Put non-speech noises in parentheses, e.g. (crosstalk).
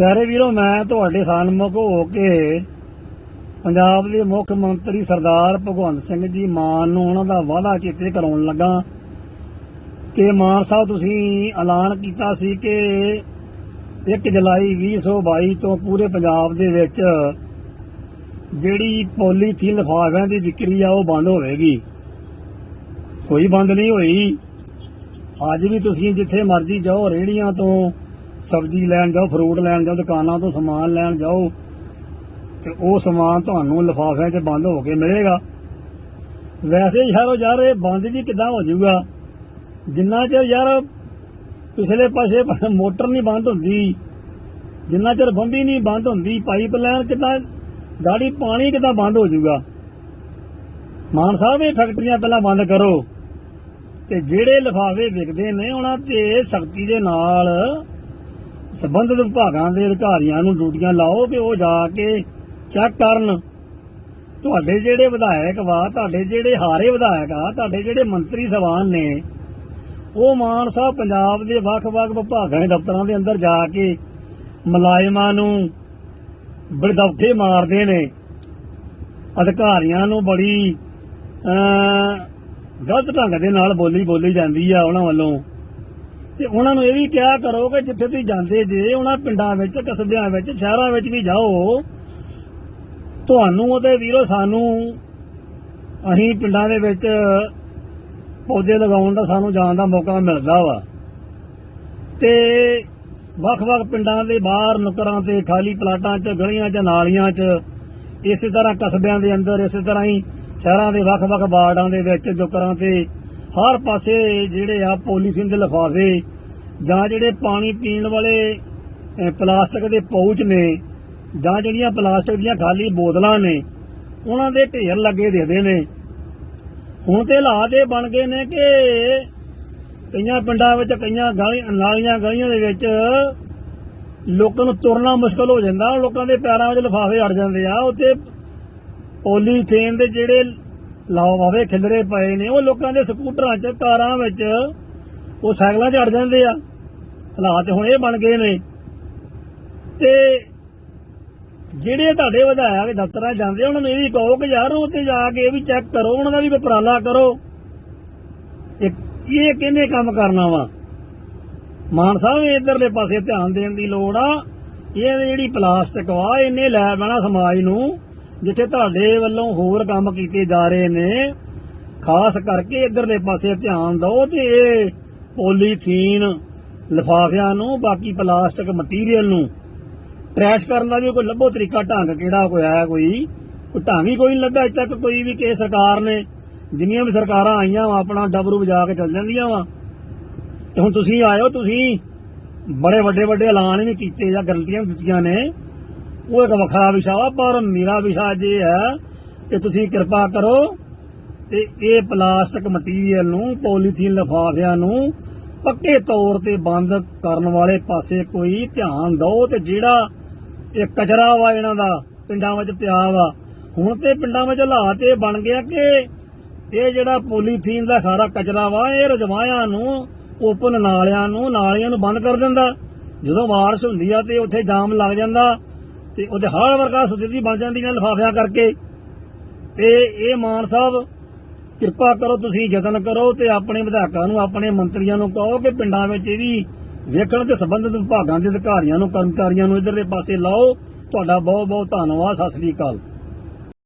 ਪਿਆਰੇ ਵੀਰੋ, ਮੈਂ ਤੁਹਾਡੇ ਸਨਮੁਖ ਹੋ ਕੇ ਪੰਜਾਬ ਦੇ ਮੁੱਖ ਮੰਤਰੀ ਸਰਦਾਰ ਭਗਵੰਤ ਸਿੰਘ ਜੀ ਮਾਨ ਨੂੰ ਉਹਨਾਂ ਦਾ ਵਾਅਦਾ ਚੇਤੇ ਕਰਾਉਣ ਲੱਗਾ ਕਿ ਮਾਨ ਸਾਹਿਬ, ਤੁਸੀਂ ਐਲਾਨ ਕੀਤਾ ਸੀ ਕਿ 1 ਜੁਲਾਈ 2022 ਤੋਂ ਪੂਰੇ ਪੰਜਾਬ ਦੇ ਵਿੱਚ ਜਿਹੜੀ ਪੋਲੀਥੀਨ ਲਿਫਾਫਿਆਂ ਦੀ ਵਿਕਰੀ ਆ, ਉਹ ਬੰਦ ਹੋਵੇਗੀ। ਕੋਈ ਬੰਦ ਨਹੀਂ ਹੋਈ। ਅੱਜ ਵੀ ਤੁਸੀਂ ਜਿੱਥੇ ਮਰਜ਼ੀ ਜਾਓ ਰੇੜੀਆਂ ਤੋਂ ਸਬਜ਼ੀ ਲੈਣ ਜਾਓ, ਫਰੂਟ ਲੈਣ ਜਾਓ, ਦੁਕਾਨਾਂ ਤੋਂ ਸਮਾਨ ਲੈਣ ਜਾਓ, ਤੇ ਉਹ ਸਮਾਨ ਤੁਹਾਨੂੰ ਲਿਫਾਫਿਆਂ 'ਚ ਬੰਦ ਹੋ ਕੇ ਮਿਲੇਗਾ। ਵੈਸੇ ਯਾਰੋ ਯਾਰ ਇਹ ਬੰਦ ਵੀ ਕਿੱਦਾਂ ਹੋ ਜਾਊਗਾ? ਜਿੰਨਾ ਚਿਰ ਯਾਰ ਪਿਛਲੇ ਪਾਸੇ (laughs) ਮੋਟਰ ਨਹੀਂ ਬੰਦ ਹੁੰਦੀ, ਜਿੰਨਾ ਚਿਰ ਬੰਬੀ ਨਹੀਂ ਬੰਦ ਹੁੰਦੀ, ਪਾਈਪ ਲਾਈਨ ਕਿੱਦਾਂ, ਗਾੜੀ ਪਾਣੀ ਕਿੱਦਾਂ ਬੰਦ ਹੋ ਜਾਊਗਾ? ਮਾਨ ਸਾਹਿਬ, ਇਹ ਫੈਕਟਰੀਆਂ ਪਹਿਲਾਂ ਬੰਦ ਕਰੋ। ਤੇ ਜਿਹੜੇ ਲਿਫਾਫੇ ਵਿਕਦੇ ਨੇ, ਉਹਨਾਂ ਤੇ ਸਖਤੀ ਦੇ ਨਾਲ ਸੰਬੰਧਿਤ ਵਿਭਾਗਾਂ ਦੇ ਅਧਿਕਾਰੀਆਂ ਨੂੰ ਡਿਊਟੀਆਂ ਲਾਓ ਕਿ ਉਹ ਜਾ ਕੇ ਚੈੱਕ ਕਰਨ। ਤੁਹਾਡੇ ਜਿਹੜੇ ਵਿਧਾਇਕ ਵਾ, ਤੁਹਾਡੇ ਜਿਹੜੇ ਹਾਰੇ ਵਿਧਾਇਕ ਆ, ਤੁਹਾਡੇ ਜਿਹੜੇ ਮੰਤਰੀ ਸਭਾਨ ਨੇ, ਉਹ ਮਾਨ ਸਾਹਿਬ ਪੰਜਾਬ ਦੇ ਵੱਖ-ਵੱਖ ਵਿਭਾਗਾਂ ਦੇ ਦਫ਼ਤਰਾਂ ਦੇ ਅੰਦਰ ਜਾ ਕੇ ਮੁਲਾਜ਼ਮਾਂ ਨੂੰ ਬੜਦੌਕੇ ਮਾਰਦੇ ਨੇ। ਅਧਿਕਾਰੀਆਂ ਨੂੰ ਬੜੀ ਗਲਤ ਢੰਗ ਦੇ ਨਾਲ ਬੋਲੀ ਬੋਲੀ ਜਾਂਦੀ ਆ ਉਹਨਾਂ ਵੱਲੋਂ। ਤੇ ਉਹਨਾਂ ਨੂੰ ਇਹ ਵੀ ਕਿਹਾ ਕਰੋ ਕਿ ਜਿੱਥੇ ਤੁਸੀਂ ਜਾਂਦੇ ਜੇ, ਉਹਨਾਂ ਪਿੰਡਾਂ ਵਿੱਚ, ਕਸਬਿਆਂ ਵਿੱਚ, ਸ਼ਹਿਰਾਂ ਵਿੱਚ ਵੀ ਜਾਓ। ਤੁਹਾਨੂੰ ਉਹਦੇ ਵੀਰੋ, ਸਾਨੂੰ ਅਸੀਂ ਪਿੰਡਾਂ ਦੇ ਵਿੱਚ ਪੌਦੇ ਲਗਾਉਣ ਦਾ, ਸਾਨੂੰ ਜਾਣ ਦਾ ਮੌਕਾ ਮਿਲਦਾ ਵਾ। ਤੇ ਵੱਖ-ਵੱਖ ਪਿੰਡਾਂ ਦੇ ਬਾਹਰ ਨੁਕਰਾਂ ਤੇ, ਖਾਲੀ ਪਲਾਟਾਂ 'ਚ, ਗਲੀਆਂ 'ਚ, ਨਾਲੀਆਂ 'ਚ, ਇਸੇ ਤਰ੍ਹਾਂ ਕਸਬਿਆਂ ਦੇ ਅੰਦਰ, ਇਸੇ ਤਰ੍ਹਾਂ ਹੀ ਸ਼ਹਿਰਾਂ ਦੇ ਵੱਖ-ਵੱਖ ਵਾਰਡਾਂ ਦੇ ਵਿੱਚ, ਨੁਕਰਾਂ ਤੇ ਹਰ ਪਾਸੇ ਜਿਹੜੇ ਆ ਪੋਲੀਥੀਨ ਦੇ ਲਿਫਾਫੇ ਜਾਂ ਜਿਹੜੇ ਪਾਣੀ ਪੀਣ ਵਾਲੇ ਪਲਾਸਟਿਕ ਦੇ ਪਾਊਚ ਨੇ ਜਾਂ ਜਿਹੜੀਆਂ ਪਲਾਸਟਿਕ ਦੀਆਂ ਖਾਲੀ ਬੋਤਲਾਂ ਨੇ, ਉਹਨਾਂ ਦੇ ਢੇਰ ਲੱਗੇ ਦੇਦੇ ਨੇ। ਹੁਣ ਤੇ ਹਾਲਾਤ ਇਹ ਬਣ ਗਏ ਨੇ ਕਿ ਕਈਆਂ ਪਿੰਡਾਂ ਵਿੱਚ ਕਈਆਂ ਗਲੀਆਂ ਨਾਲੀਆਂ ਗਲੀਆਂ ਦੇ ਵਿੱਚ ਲੋਕਾਂ ਨੂੰ ਤੁਰਨਾ ਮੁਸ਼ਕਲ ਹੋ ਜਾਂਦਾ, ਲੋਕਾਂ ਦੇ ਪੈਰਾਂ ਵਿੱਚ ਲਿਫਾਫੇ ਅੜ ਜਾਂਦੇ ਆ। ਉੱਥੇ ਪੋਲੀਥੀਨ ਦੇ ਜਿਹੜੇ ਲਾਓ ਲਾਵਾਵੇ ਖਿਲਰੇ ਪਏ ਨੇ। ਉਹ ਲੋਕਾਂ ਦੇ ਸਕੂਟਰਾਂ 'ਚ, ਕਾਰਾਂ ਵਿੱਚ ਉਹ ਸਾਈਕਲਾਂ 'ਚ ਅੜ ਜਾਂਦੇ ਆ। ਹਾਲਾਤ ਹੁਣ ਇਹ ਬਣ ਗਏ ਨੇ। ਤੇ ਜਿਹੜੇ ਤੁਹਾਡੇ ਵਿਧਾਇਕ ਦਫ਼ਤਰਾਂ ਜਾਂਦੇ ਉਹਨਾਂ ਨੂੰ ਇਹ ਵੀ ਕਹੋ ਕਿ ਯਾਰ ਉੱਥੇ ਜਾ ਕੇ ਇਹ ਵੀ ਚੈੱਕ ਕਰੋ, ਉਹਨਾਂ ਦਾ ਵੀ ਕੋਈ ਉਪਰਾਲਾ ਕਰੋ। ਇਹ ਇਹ ਕਿਹਨੇ ਕੰਮ ਕਰਨਾ ਵਾ? ਮਾਨ ਸਾਹਿਬ ਇਧਰਲੇ ਪਾਸੇ ਧਿਆਨ ਦੇਣ ਦੀ ਲੋੜ ਆ। ਇਹ ਜਿਹੜੀ ਪਲਾਸਟਿਕ ਵਾ, ਇਹਨੇ ਲੈ ਬਣਾ ਸਮਾਜ ਨੂੰ। ਜਿੱਥੇ ਤੁਹਾਡੇ ਵੱਲੋਂ ਹੋਰ ਕੰਮ ਕੀਤੇ ਜਾ ਰਹੇ ਨੇ, ਖਾਸ ਕਰਕੇ ਇਧਰਲੇ ਪਾਸੇ ਧਿਆਨ ਦਿਓ ਤੇ ਇਹ ਪੋਲੀਥੀਨ ਲਿਫਾਫਿਆਂ ਨੂੰ, ਬਾਕੀ ਪਲਾਸਟਿਕ ਮਟੀਰੀਅਲ ਨੂੰ ਟ੍ਰੈਸ਼ ਕਰਨ ਦਾ ਵੀ ਕੋਈ ਲੱਭੋ ਤਰੀਕਾ, ਢੰਗ ਕਿਹੜਾ ਕੋਈ ਆਇਆ ਕੋਈ? ਕੋਈ ਢੰਗ ਹੀ ਕੋਈ ਨਹੀਂ ਲੱਭਿਆ ਅਜੇ ਤੱਕ ਕੋਈ ਵੀ ਕਿ ਸਰਕਾਰ ਨੇ। ਜਿੰਨੀਆਂ ਵੀ ਸਰਕਾਰਾਂ ਆਈਆਂ ਵਾ, ਆਪਣਾ ਡਬਰੂ ਵਜਾ ਕੇ ਚੱਲ ਜਾਂਦੀਆਂ ਵਾ। ਤੇ ਹੁਣ ਤੁਸੀਂ ਆਇਓ, ਤੁਸੀਂ ਬੜੇ ਵੱਡੇ ਵੱਡੇ ਐਲਾਨ ਵੀ ਕੀਤੇ ਜਾਂ ਗਰੰਟੀਆਂ ਵੀ ਦਿੱਤੀਆਂ ਨੇ। ਉਹ ਇੱਕ ਵੱਖਰਾ ਵਿਸ਼ਾ ਵਾ ਪਰ ਮੇਰਾ ਵਿਸ਼ਾ ਜੇ ਹੈ ਕਿ ਤੁਸੀਂ ਕਿਰਪਾ ਕਰੋ ਤੇ ਇਹ ਪਲਾਸਟਿਕ ਮਟੀਰੀਅਲ ਨੂੰ, ਪੋਲੀਥੀਨ ਲਿਫਾਫਿਆਂ ਨੂੰ ਪੱਕੇ ਤੌਰ ਤੇ ਬੰਦ ਕਰਨ ਵਾਲੇ ਪਾਸੇ ਕੋਈ ਧਿਆਨ ਦਿਓ ਤੇ ਜਿਹੜਾ ਇਹ ਕਚਰਾ ਵਾ ਇਹਨਾਂ ਦਾ, ਪਿੰਡਾਂ ਵਿੱਚ ਪਿਆ ਵਾ, ਹੁਣ ਤੇ ਪਿੰਡਾਂ ਵਿੱਚ ਹਾਲਾਤ ਇਹ ਬਣ ਗਿਆ ਕਿ ਇਹ ਜਿਹੜਾ ਪੋਲੀਥੀਨ ਦਾ ਸਾਰਾ ਕਚਰਾ ਵਾ, ਇਹ ਰਜਵਾਇਆਂ ਨੂੰ, ਓਪਨ ਨਾਲਿਆਂ ਨੂੰ, ਨਾਲੀਆਂ ਨੂੰ ਬੰਦ ਕਰ ਦਿੰਦਾ। ਜਦੋਂ ਬਾਰਿਸ਼ ਹੁੰਦੀ ਆ ਤੇ ਉੱਥੇ ਜਾਮ ਲੱਗ ਜਾਂਦਾ ਤੇ ਉਹਦੇ ਹਰ ਵਰਗਾ ਸਥਿਤੀ ਬਣ ਜਾਂਦੀ ਨੇ ਲਿਫਾਫਿਆਂ ਕਰਕੇ। ਤੇ ਇਹ ਮਾਨ ਸਾਹਿਬ, ਕਿਰਪਾ ਕਰੋ ਤੁਸੀਂ ਯਤਨ ਕਰੋ ਤੇ ਆਪਣੇ ਵਿਧਾਇਕਾਂ ਨੂੰ, ਆਪਣੇ ਮੰਤਰੀਆਂ ਨੂੰ ਕਹੋ ਕਿ ਪਿੰਡਾਂ ਵਿੱਚ ਇਹ ਵੀ ਵੇਖਣ ਤੇ ਸੰਬੰਧਿਤ ਵਿਭਾਗਾਂ ਦੇ ਅਧਿਕਾਰੀਆਂ ਨੂੰ, ਕਰਮਚਾਰੀਆਂ ਨੂੰ ਇਧਰਲੇ ਪਾਸੇ ਲਾਓ। ਤੁਹਾਡਾ ਬਹੁਤ ਬਹੁਤ ਧੰਨਵਾਦ। ਸਤਿ ਸ੍ਰੀ ਅਕਾਲ।